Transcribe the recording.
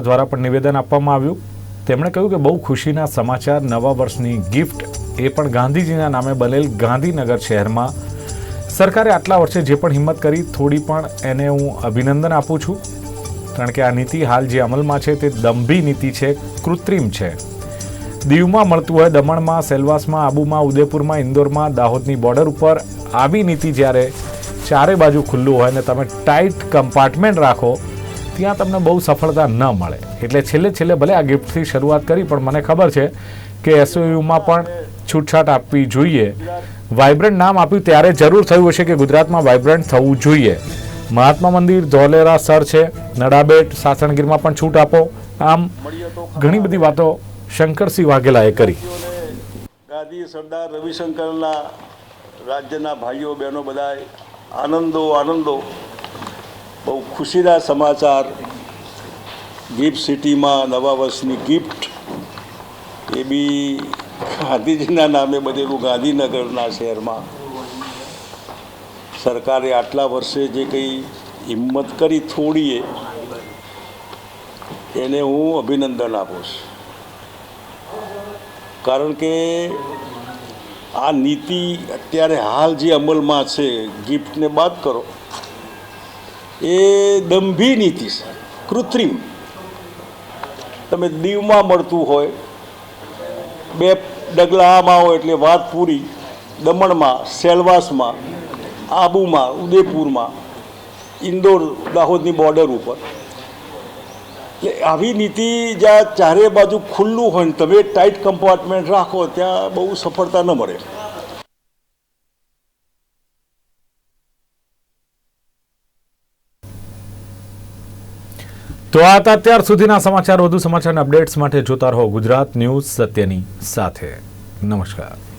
દ્વારા પણ નિવેદન આપવામાં આવ્યું. તેમણે કહ્યું કે બહુ ખુશીના સમાચાર નવા વર્ષની ગિફ્ટ એ પણ ગાંધીજીના નામે બનેલ ગાંધીનગર શહેરમાં. સરકારે આટલા વર્ષે જે પણ હિંમત કરી, થોડી પણ એને હું અભિનંદન આપું છું. કારણ કે આ નીતિ હાલ જે અમલમાં છે તે દંભી નીતિ છે, કૃત્રિમ છે. દીવમાં મળતું હોય દમણમાં, સેલવાસમાં, આબુમાં, ઉદયપુરમાં, ઇન્દોરમાં, દાહોદની બોર્ડર ઉપર આવી નીતિ જ્યારે ચારે બાજુ ખુલ્લું હોય ને તમે ટાઈટ કમ્પાર્ટમેન્ટ રાખો ત્યાં તમને બહુ સફળતા ન મળે. એટલે છેલ્લે છેલ્લે ભલે આ ગિફ્ટથી શરૂઆત કરી, પણ મને ખબર છે કે એસઓયુમાં પણ છૂટછાટ આપવી જોઈએ. વાઇબ્રન્ટ નામ આપ્યું ત્યારે જરૂર થયું હશે કે ગુજરાતમાં વાઇબ્રન્ટ થવું જોઈએ. મહાત્મા મંદિર, ધોલેરા સર છે, નડાબેટ, સાસણગીરમાં પણ છૂટ આપો. આમ ઘણી બધી વાતો શંકરસિંહ વાઘેલાએ કરી. ગાંધી સરદાર રવિશંકરના રાજ્યના ભાઈઓ બહેનો બધા આનંદો આનંદો. બહુ ખુશીના સમાચાર. ગિફ્ટ સિટીમાં નવા વર્ષની ગિફ્ટ. એ બી ગાંધીજીના નામે બનેલું ગાંધીનગરના શહેરમાં. સરકારે આટલા વર્ષે જે કંઈ હિંમત કરી થોડીએ, એને હું અભિનંદન આપું છું. કારણ કે આ નીતિ અત્યારે હાલ જે અમલમાં છે, ગિફ્ટને બાદ કરો એ દંભી નીતિ છે, કૃત્રિમ. તમે દીવમાં મળતું હોય, બે ડગલા આમાં હોય એટલે વાત પૂરી, દમણમાં, સેલવાસમાં, આબુમાં, ઉદયપુરમાં, ઇન્દોર, દાહોદની બોર્ડર ઉપર. એટલે આવી નીતિ જ્યાં ચારે બાજુ ખુલ્લું હોય ને તમે ટાઈટ કમ્પાર્ટમેન્ટ રાખો, ત્યાં બહુ સફળતા ન મળે. તો આ હતા અત્યાર સુધીના સમાચાર. વધુ સમાચારના અપડેટ્સ માટે જોતા રહો ગુજરાત ન્યૂઝ સત્યની સાથે. નમસ્કાર.